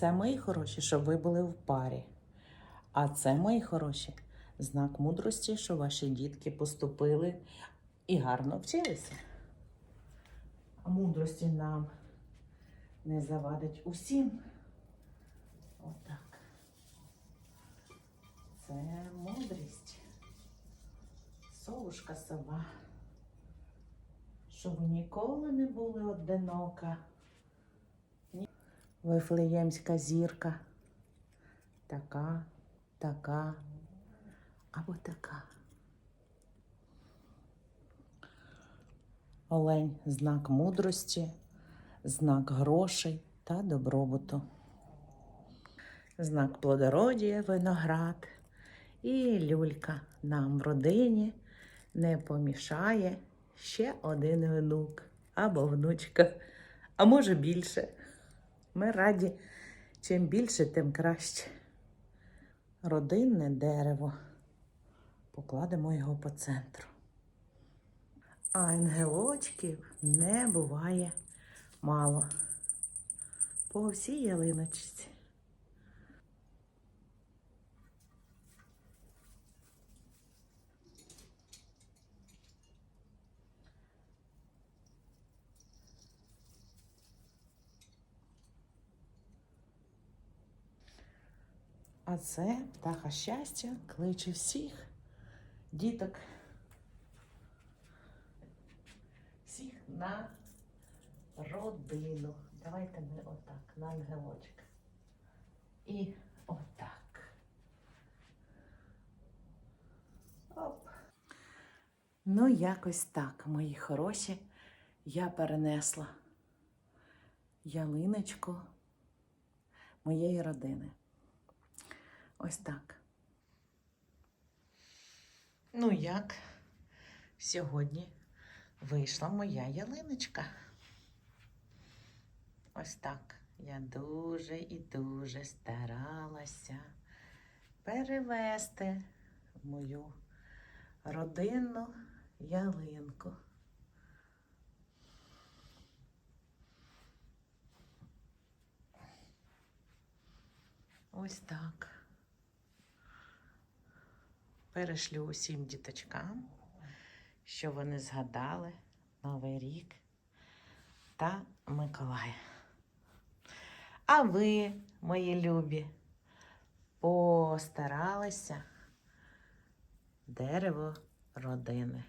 Це мої хороші, щоб ви були в парі. А це мої хороші знак мудрості, що ваші дітки поступили і гарно вчилися. А мудрості нам не завадить усім. Отак. Це мудрість. Совушка сова. Щоб ніколи не були одинока. Вифлеємська зірка. Така, така або така. Олень знак мудрості, знак грошей та добробуту. Знак плодородія, виноград і люлька нам в родині не помішає ще один внук або внучка, а може більше. Ми раді, чим більше, тим краще. Родинне дерево. Покладемо його по центру. А ангелочків не буває мало. По всій ялиночці. А це птаха щастя кличе всіх діток. Всіх на родину. Давайте ми отак, на ангелочка. І отак. Оп. Ну, якось так, мої хороші, я перенесла ялиночку моєї родини. Ось так. Ну, як сьогодні вийшла моя ялиночка. Ось так. Я дуже і дуже старалася перевести мою родинну ялинку. Ось так. Перешлю усім діточкам, що вони згадали Новий рік та Миколая. А ви, мої любі, постаралися дерево родини.